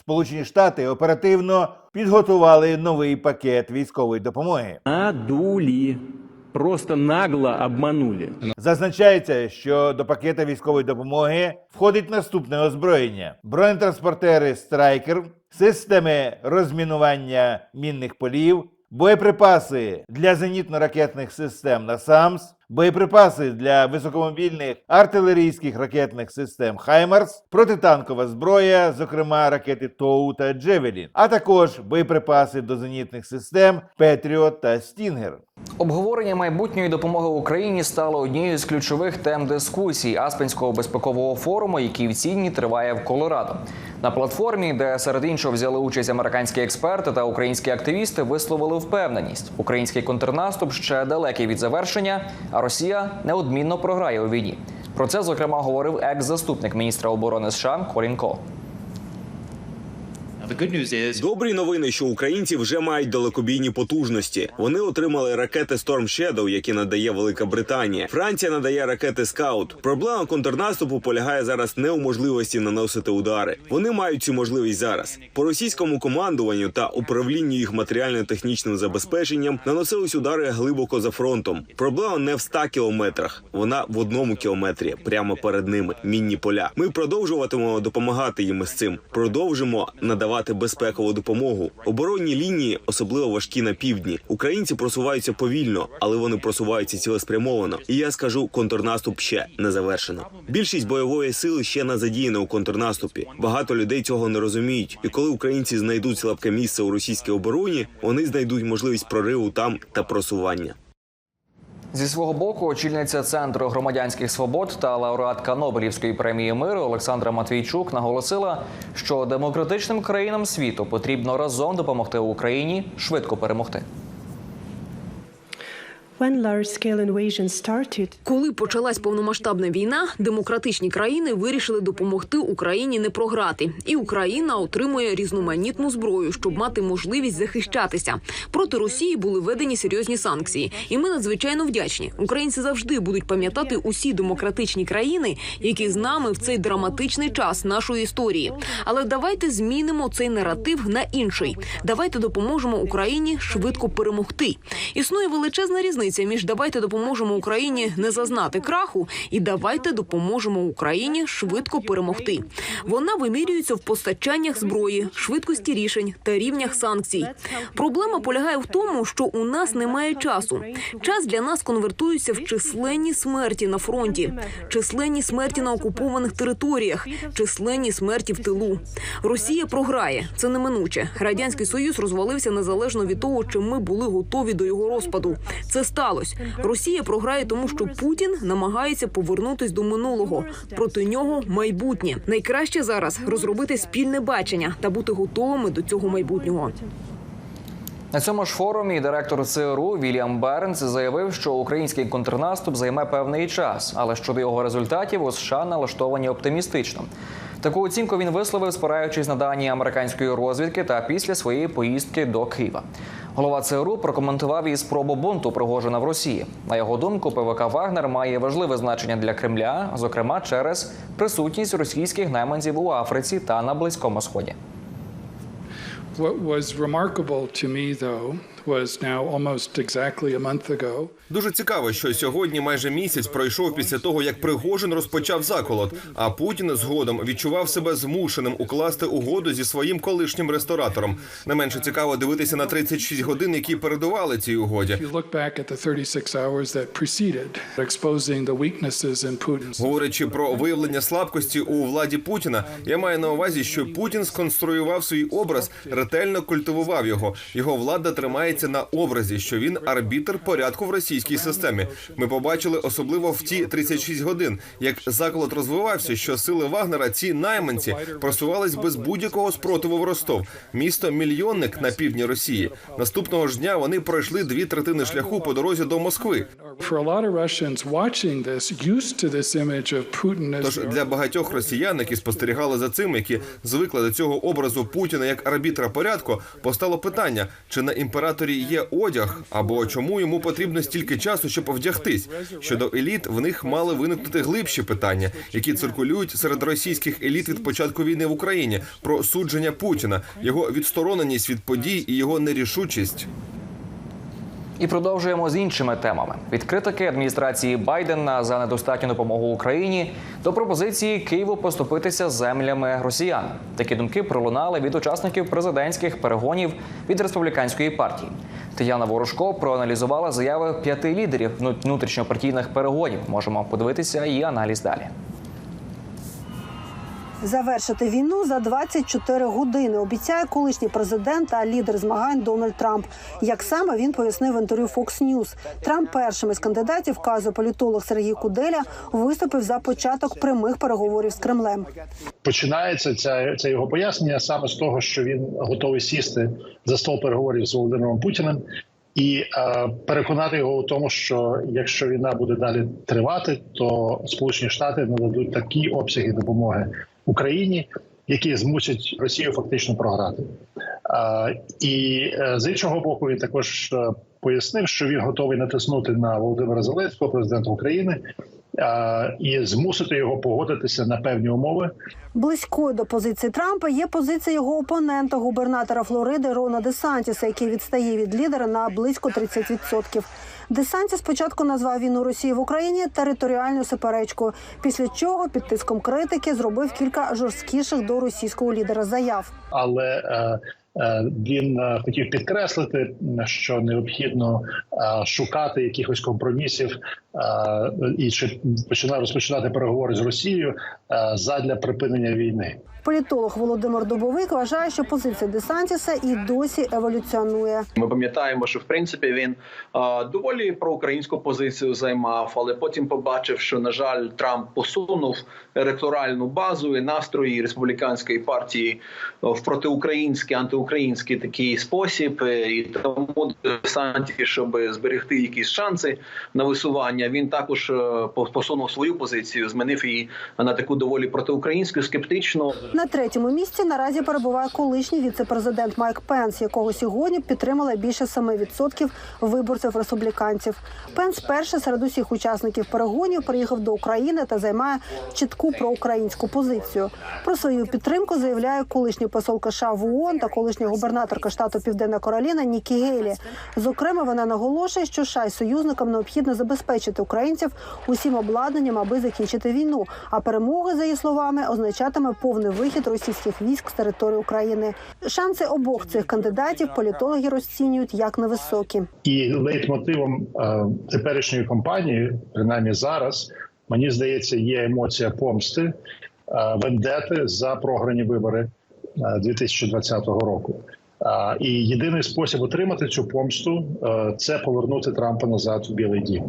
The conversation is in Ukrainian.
Сполучені Штати оперативно підготували новий пакет військової допомоги. Надули. Просто нагло обманули. Зазначається, що до пакета військової допомоги входить наступне озброєння: бронетранспортери Страйкер, системи розмінування мінних полів, боєприпаси для зенітно-ракетних систем НАСАМС, боєприпаси для високомобільних артилерійських ракетних систем Хаймарс, протитанкова зброя, зокрема ракети Тоу та Джевелін, а також боєприпаси до зенітних систем Петріот та Стінгер. Обговорення майбутньої допомоги Україні стало однією з ключових тем дискусій Аспенського безпекового форуму, який в Сідні триває в Колорадо. На платформі, де серед іншого взяли участь американські експерти та українські активісти, висловили впевненість: український контрнаступ ще далекий від завершення, а Росія неодмінно програє у війні. Про це зокрема говорив екс-заступник міністра оборони США Колін Ко. Добрі новини, що українці вже мають далекобійні потужності. Вони отримали ракети Storm Shadow, які надає Велика Британія. Франція надає ракети Скаут. Проблема контрнаступу полягає зараз не у можливості наносити удари. Вони мають цю можливість зараз. По російському командуванню та управлінню їх матеріально-технічним забезпеченням наносились удари глибоко за фронтом. Проблема не в 100 кілометрах, вона в одному кілометрі, прямо перед ними. Мінні поля. Ми продовжуватимемо допомагати їм із цим. Продовжимо надавати безпекову допомогу. Оборонні лінії, особливо важкі на півдні. Українці просуваються повільно, але вони просуваються цілеспрямовано. І я скажу, контрнаступ ще не завершено. Більшість бойової сили ще не задіяна у контрнаступі. Багато людей цього не розуміють. І коли українці знайдуть слабке місце у російській обороні, вони знайдуть можливість прориву там та просування. Зі свого боку, очільниця центру громадянських свобод та лауреатка Нобелівської премії миру Олександра Матвійчук наголосила, що демократичним країнам світу потрібно разом допомогти Україні швидко перемогти. Коли почалась повномасштабна війна, демократичні країни вирішили допомогти Україні не програти, і Україна отримує різноманітну зброю, щоб мати можливість захищатися. Проти Росії були введені серйозні санкції, і ми надзвичайно вдячні. Українці завжди будуть пам'ятати усі демократичні країни, які з нами в цей драматичний час нашої історії. Але давайте змінимо цей наратив на інший. Давайте допоможемо Україні швидко перемогти. Існує величезна різниця між давайте допоможемо Україні не зазнати краху і давайте допоможемо Україні швидко перемогти. Вона вимірюється в постачаннях зброї, швидкості рішень та рівнях санкцій. Проблема полягає в тому, що у нас немає часу. Час для нас конвертується в численні смерті на фронті, численні смерті на окупованих територіях, численні смерті в тилу. Росія програє. Це неминуче. Радянський Союз розвалився незалежно від того, чи ми були готові до його розпаду. Це сталося. Росія програє, тому що Путін намагається повернутись до минулого. Проти нього майбутнє. Найкраще зараз розробити спільне бачення та бути готовими до цього майбутнього. На цьому ж форумі директор ЦРУ Вільям Бернс заявив, що український контрнаступ займе певний час, але щодо його результатів у США налаштовані оптимістично. Таку оцінку він висловив, спираючись на дані американської розвідки та після своєї поїздки до Києва. Голова ЦРУ прокоментував і спробу бунту Пригожина в Росії. На його думку, ПВК Вагнер має важливе значення для Кремля, зокрема через присутність російських найманців у Африці та на Близькому Сході. What was remarkable to me, though, was now almost exactly a month ago. Дуже цікаво, що сьогодні майже місяць пройшов після того, як Пригожин розпочав заколот, а Путін згодом відчував себе змушеним укласти угоду зі своїм колишнім ресторатором. Не менше цікаво дивитися на 36 годин, які передували цій угоді. If you look back at the 36 hours that preceded, exposing the weaknesses in Putin's Говорячи про виявлення слабкості у владі Путіна, я маю на увазі, що Путін сконструював свій образ, ретельно культивував його. Його влада тримається на образі, що він арбітр порядку в російській системі. Ми побачили особливо в ті 36 годин, як заколот розвивався, що сили Вагнера, ці найманці, просувались без будь-якого спротиву в Ростов, місто мільйонник на півдні Росії. Наступного ж дня вони пройшли дві третини шляху по дорозі до Москви. Тож для багатьох росіян, які спостерігали за цим, які звикли до цього образу Путіна як арбітра порядку, постало питання, чи на імператорі є одяг, або чому йому потрібно стільки часу, щоб вдягтись. Щодо еліт, в них мали виникнути глибші питання, які циркулюють серед російських еліт від початку війни в Україні про судження Путіна, його відстороненість від подій і його нерішучість. І продовжуємо з іншими темами: від критики адміністрації Байдена за недостатню допомогу Україні до пропозиції Києву поступитися землями росіян. Такі думки пролунали від учасників президентських перегонів від республіканської партії. Тетяна Ворожко проаналізувала заяви п'яти лідерів внутрішньопартійних перегонів. Можемо подивитися її аналіз далі. Завершити війну за 24 години обіцяє колишній президент та лідер змагань Дональд Трамп. Як саме він пояснив в інтерв'ю Fox News. Трамп першим із кандидатів, вказує політолог Сергій Куделя, виступив за початок прямих переговорів з Кремлем. починається ця це його пояснення саме з того, що він готовий сісти за стол переговорів з Володимиром Путіним і е, переконати його у тому, що якщо війна буде далі тривати, то Сполучені Штати нададуть такі обсяги допомоги Україні, які змусять Росію фактично програти. І е, з іншого боку, він також е, пояснив, що він готовий натиснути на Володимира Зеленського, президента України, і змусити його погодитися на певні умови, Близькою до позиції Трампа є позиція його опонента, губернатора Флориди Рона Десантіса, який відстає від лідера на близько 30%. Десантіс спочатку назвав війну Росії в Україні територіальною суперечкою, після чого під тиском критики зробив кілька жорсткіших до російського лідера заяв. але е, він е, хотів підкреслити, що необхідно е, шукати якихось компромісів е, і чи починає розпочинати переговори з Росією е, задля припинення війни. Політолог Володимир Дубовик вважає, що позиція Десантіса і досі еволюціонує. Ми пам'ятаємо, що в принципі він е, доволі проукраїнську позицію займав, але потім побачив, що на жаль, Трамп посунув електоральну базу і настрої республіканської партії в протиукраїнський, антиукраїнський такий спосіб. Е, І тому Санті, щоб зберегти якісь шанси на висування, він також е, посунув свою позицію, змінив її на таку доволі протиукраїнську, скептичну. На третьому місці наразі перебуває колишній віце-президент Майк Пенс, якого сьогодні підтримали більше 7% виборців республіканців. Пенс перший серед усіх учасників перегонів приїхав до України та займає чітку проукраїнську позицію. Про свою підтримку заявляє колишній посол США в ООН та колишня губернаторка штату Південна Кароліна Нікі Гейлі. Зокрема, вона наголошує, що США союзникам необхідно забезпечити українців усім обладнанням, аби закінчити війну. А перемоги, за її словами, означатиме повний вихід російських військ з території України. Шанси обох цих кандидатів політологи розцінюють як невисокі. І лейтмотивом е, теперішньої кампанії, принаймні зараз, мені здається, є емоція помсти, е, вендети за програні вибори 2020 року. Е, і єдиний спосіб отримати цю помсту е, це повернути Трампа назад в Білий Дім.